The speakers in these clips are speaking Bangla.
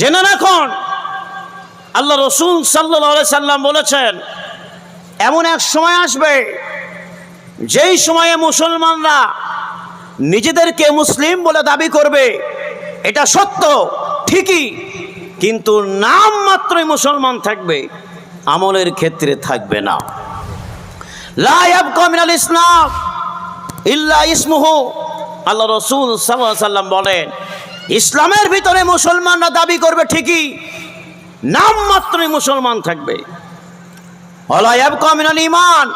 জেনে রাখুন, আল্লাহ রসুল সাল্লা সাল্লাম বলেছেন, এমন এক সময় আসবে, যেই সময়ে মুসলমানরা নিজেদেরকে মুসলিম বলে দাবি করবে, এটা সত্য, ঠিকই, কিন্তু নাম মাত্রই মুসলমান থাকবে, আমলের ক্ষেত্রে থাকবে না। কমিনাল ইসলাম ইল্লা ইসমুহু, আল্লাহ রসুল সাল্লাম বলেন ইসলামের ভিতরে মুসলমানরা দাবি করবে ঠিকই নাম মাত্রই মুসলমান থাকবে। ইমান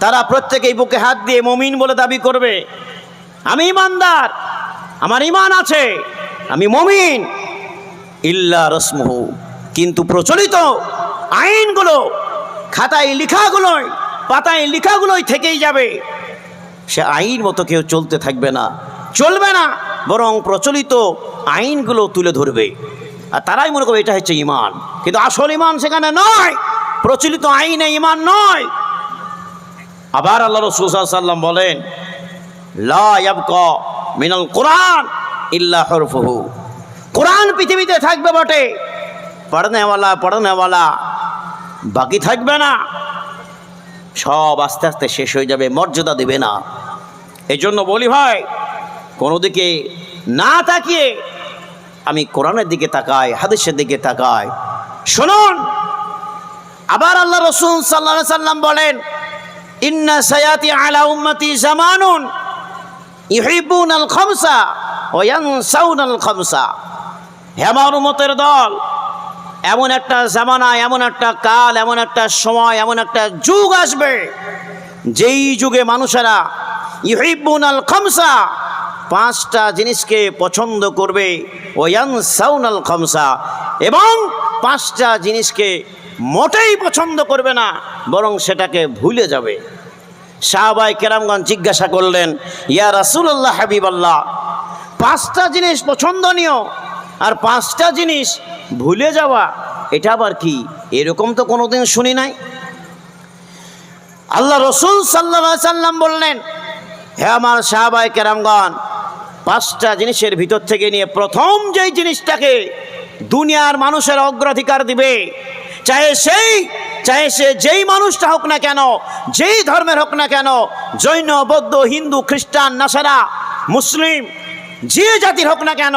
তারা প্রত্যেকেই বুকে হাত দিয়ে মমিন বলে দাবি করবে। আমি ইমানদার আমার ইমান আছে, আমি মমিন। ইল্লা রসমুহু, কিন্তু প্রচলিত আইনগুলো, খাতায় লেখাগুলোই, পাতায় লেখাগুলোই থেকেই যাবে। সে আইন মতো কেউ চলতে থাকবে না, চলবে না। বরং প্রচলিত আইনগুলো তুলে ধরবে। আর তারাই মনে করবে এটা হচ্ছে ইমান কিন্তু আসল ইমান সেখানে নয়। প্রচলিত আইনে ইমান নয়। আবার আল্লাহ রসুল সাল্লাম বলেন মিনাল কোরআন ইল্লা হরফহু। কোরআন পৃথিবীতে থাকবে বটে। পড়নেওয়ালা পড়নেওয়ালা। বাকি থাকবে না। সব আস্তে আস্তে শেষ হয়ে যাবে, মর্যাদা দেবে না। এই জন্য বলি ভাই কোনো দিকে না তাকিয়ে আমি কোরআনের দিকে তাকাই, হাদিসের দিকে তাকাই। শুনুন, আবার আল্লাহ রসুল সাল্লা সাল্লাম বলেন, ইন্না সায়াতি আলা উম্মতি জামানুন ইহিবুন আল খমসা ওয়ানসাউন আল খমসা হে আমার উম্মতের দল, এমন একটা জামানা, এমন একটা কাল, এমন একটা সময়, এমন একটা যুগ আসবে, যেই যুগে মানুষেরা ইহিবুন আল খমসা পাঁচটা জিনিসকে পছন্দ করবে। ওয়ান সাউন আল খমসা। এবং পাঁচটা জিনিসকে মোটেই পছন্দ করবে না, বরং সেটাকে ভুলে যাবে। সাহাবাই কেরামগঞ্জ জিজ্ঞাসা করলেন, ইয়া রাসুল্লাহ হাবিব আল্লাহ পাঁচটা জিনিস পছন্দনীয় আর পাঁচটা জিনিস ভুলে যাওয়া, এটা আবার কি? এরকম তো কোনোদিন শুনি নাই? আল্লাহ রসুল সাল্লা সাল্লাম বললেন, হে আমার সাহাবাই কেরামগণ পাঁচটা জিনিসের ভিতর থেকে নিয়ে প্রথম যেই জিনিসটাকে দুনিয়ার মানুষের অগ্রাধিকার দিবে, চাহে সেই, চাহে সে যেই মানুষটা হোক না কেন, যেই ধর্মের হোক না কেন, জৈন, বৌদ্ধ, হিন্দু, খ্রিস্টান, নাসারা, মুসলিম, যে জাতির হোক না কেন,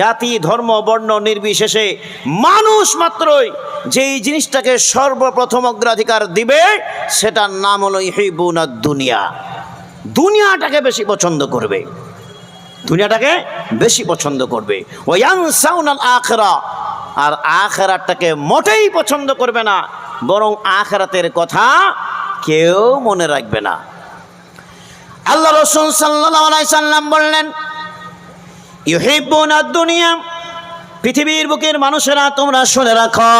জাতি, ধর্ম, বর্ণ, নির্বিশেষে মানুষ মাত্রই যেই জিনিসটাকে সর্বপ্রথম অগ্রাধিকার দিবে, সেটার নাম হলো ইহিবুনা দুনিয়া। দুনিয়াটাকে বেশি পছন্দ করবে। দুনিয়াটাকে বেশি পছন্দ করবে। সাউনাল আখরা আর আখেরাতটাকে মোটেই পছন্দ করবে না, বরং আখেরাতের কথা কেউ মনে রাখবে না। আল্লাহ রসুল সাল্লাম বললেন ইউহিবুনা দুনিয়া, পৃথিবীর বুকের মানুষেরা তোমরা শুনে রাখো।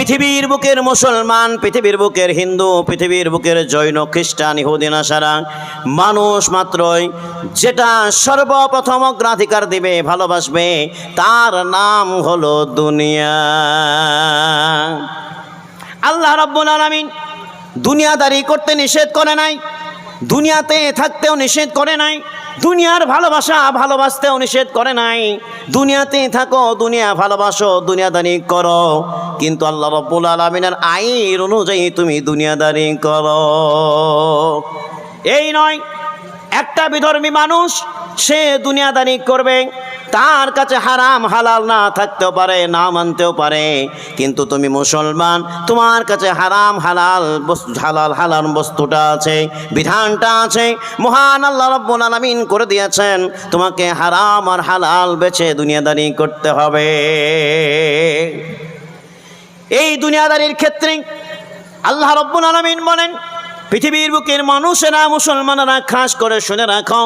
পৃথিবীর বুকের মুসলমান, পৃথিবীর বুকের হিন্দু, পৃথিবীর বুকের জৈন, খ্রিস্টান ইহুদিন আসারা মানুষ মাত্রই যেটা সর্বপ্রথম অগ্রাধিকার দিবে, ভালোবাসবে, তার নাম হলো দুনিয়া। আল্লাহ রব্বুল আলামিন দুনিয়াদারি করতে নিষেধ করে নাই, দুনিয়াতে থাকতেও নিষেধ করে নাই দুনিয়ার ভালোবাসা ভালোবাসতে নিষেধ করে নাই। দুনিয়াতে থাকো, দুনিয়া ভালোবাসো, দুনিয়াদারি করো। কিন্তু আল্লাহ রব্বুল আলমিনের আইন অনুযায়ী তুমি দুনিয়াদারি করো। এই নয়, একটা বিধর্মী মানুষ, সে দুনিয়াদারি করবে। তার কাছে হারাম, হালাল না থাকতেও পারে, না মানতেও পারে। কিন্তু তুমি মুসলমান, তোমার কাছে হারাম, হালাল বস্তু হালাল হালাল বস্তুটা আছে, বিধানটা আছে। মহান আল্লাহ রব্বুল আলামিন করে দিয়েছেন, তোমাকে হারাম আর হালাল বেছে দুনিয়াদারি করতে হবে। এই দুনিয়াদারির ক্ষেত্রে আল্লাহ রব্বুল আলামিন বলেন, পৃথিবীর বুকের মানুষেরা, মুসলমানেরা খাস করে শুনে রাখো,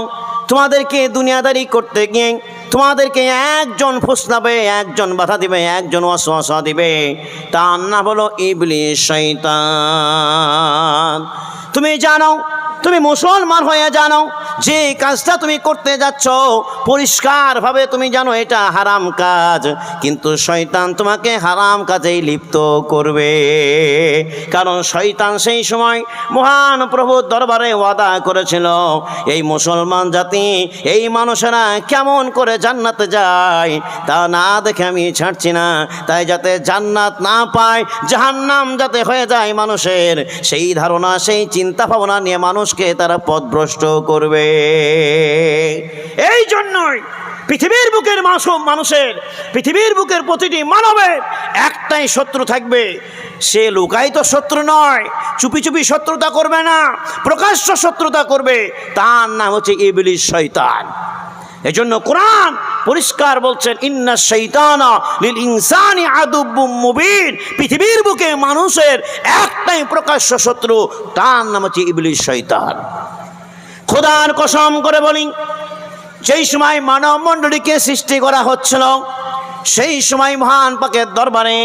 তোমাদেরকে দুনিয়াদারি করতে গিয়ে তোমাদেরকে একজন ফুসলাবে, একজন বাধা দিবে, একজন অসহসা দিবে। তার না বলো ইবলি শৈতান তুমি জানো, তুমি মুসলমান হয়ে জানো যে কাজটা তুমি করতে যাচ্ছ, পরিষ্কারভাবে তুমি জানো এটা হারাম কাজ। কিন্তু শয়তান তোমাকে হারাম কাজেই লিপ্ত করবে। কারণ শয়তান সেই সময় মহান প্রভুর দরবারে ওয়াদা করেছিল, এই মুসলমান জাতি, এই মানুষেরা কেমন করে জান্নাতে যায় তা না দেখে আমি ছাড়ছি না। তাই যাতে জান্নাত না পায়, জাহান্নাম যাতে হয়ে যায় মানুষের, সেই ধারণা, সেই চিন্তা ভাবনা নিয়ে মানুষকে তারা পথভ্রষ্ট করবে। এই জন্যই পৃথিবীর বুকের মাসুম মানুষের, পৃথিবীর বুকের প্রতিটি মানবের একটাই শত্রু থাকবে। সে লুকায়িত শত্রু নয়, চুপি চুপি শত্রুতা করবে না, প্রকাশ্য শত্রুতা করবে। তার নাম হচ্ছে ইবলিশ শয়তান। এজন্য কোরআন পরিষ্কার বলছেন, ইন্না শৈতানা লিল ইনসানি আদুব্বুম মুবিন। পৃথিবীর বুকে মানুষের একটাই প্রকাশ্য শত্রু, তার নাম হচ্ছে ইবলিশ শয়তান। খোদার কসম করে বলি সেই সময় মানব মণ্ডলীকে সৃষ্টি করা হচ্ছিল সেই সময় মহান পাকের দরবারে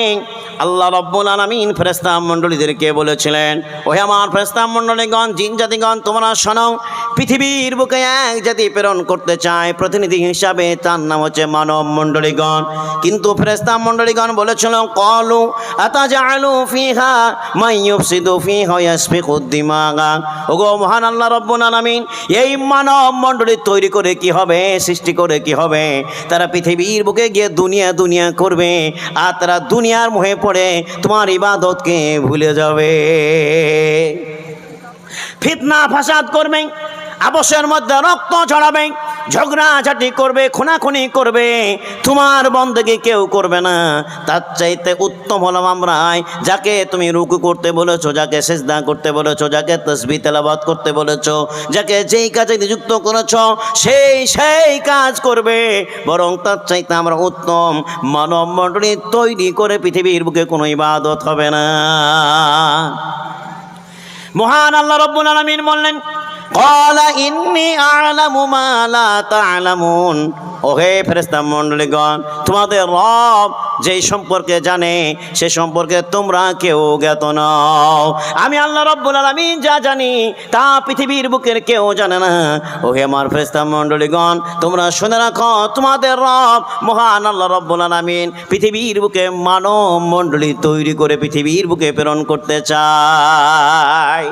আল্লাহ রব্বুল আলমিন ফেরেস্তা মণ্ডলীদেরকে বলেছিলেন, ওহে আমার ফেরেস্তা মণ্ডলীগণ, জিন জাতিগণ, তোমরা শোনো, পৃথিবীর বুকে এক জাতি প্রেরণ করতে চায় প্রতিনিধি হিসাবে তার নাম হচ্ছে মানব মণ্ডলীগণ। কিন্তু ফেরেস্তা মণ্ডলীগণ বলেছিল, কলু আতাজালু ফিহা মাইয়ুফসিদু ফিহা ইয়াসফিকুদ দিমাগা। ওগো মহান আল্লাহ রব্বুল আলামিন, এই মানব মণ্ডলী তৈরি করে কি হবে, সৃষ্টি করে কি হবে? তারা পৃথিবীর বুকে গিয়ে দুনিয়া দুনিয়া দুনিয়া করবে, আর তারা দুনিয়ার মুহে পড়ে, তোমার ইবাদতকে ভুলে যাবে। ফিতনা, ফাসাদ করবে আবসের মধ্যে রক্ত ছড়াবে, ঝগড়াঝাটি করবে, খুনাখুনি করবে। তোমার বন্ধকে কেউ করবে না। তার চাইতে উত্তম হলাম আমরাই যাকে তুমি রুকু করতে বলেছ, যাকে সেজদা করতে বলেছ, যাকে তসবি তেলাবাদ করতে বলেছ, যাকে যেই কাজে নিযুক্ত করেছ, সেই সেই কাজ করবে। বরং তার চাইতে আমরা উত্তম। মানব মণ্ডলী তৈরি করে পৃথিবীর বুকে কোনো ইবাদত হবে না। মহান আল্লাহ রব্বুল আলামিন বললেন قال إني أعلم ما لا تعلمون ওহে ফেরেস্তা মণ্ডলীগণ তোমাদের রব যেই সম্পর্কে জানে সে সম্পর্কে তোমরা কেউ জ্ঞাত নও আমি আল্লাহ রব্বুল আলামিন যা জানি তা পৃথিবীর বুকের কেউ জানে না ওহে আমার ফেরেস্তা মণ্ডলীগণ তোমরা শুনে রাখো তোমাদের রব মহান আল্লাহ রব্বুল আলামিন পৃথিবীর বুকে মানব মণ্ডলী তৈরি করে পৃথিবীর বুকে প্রেরণ করতে চায়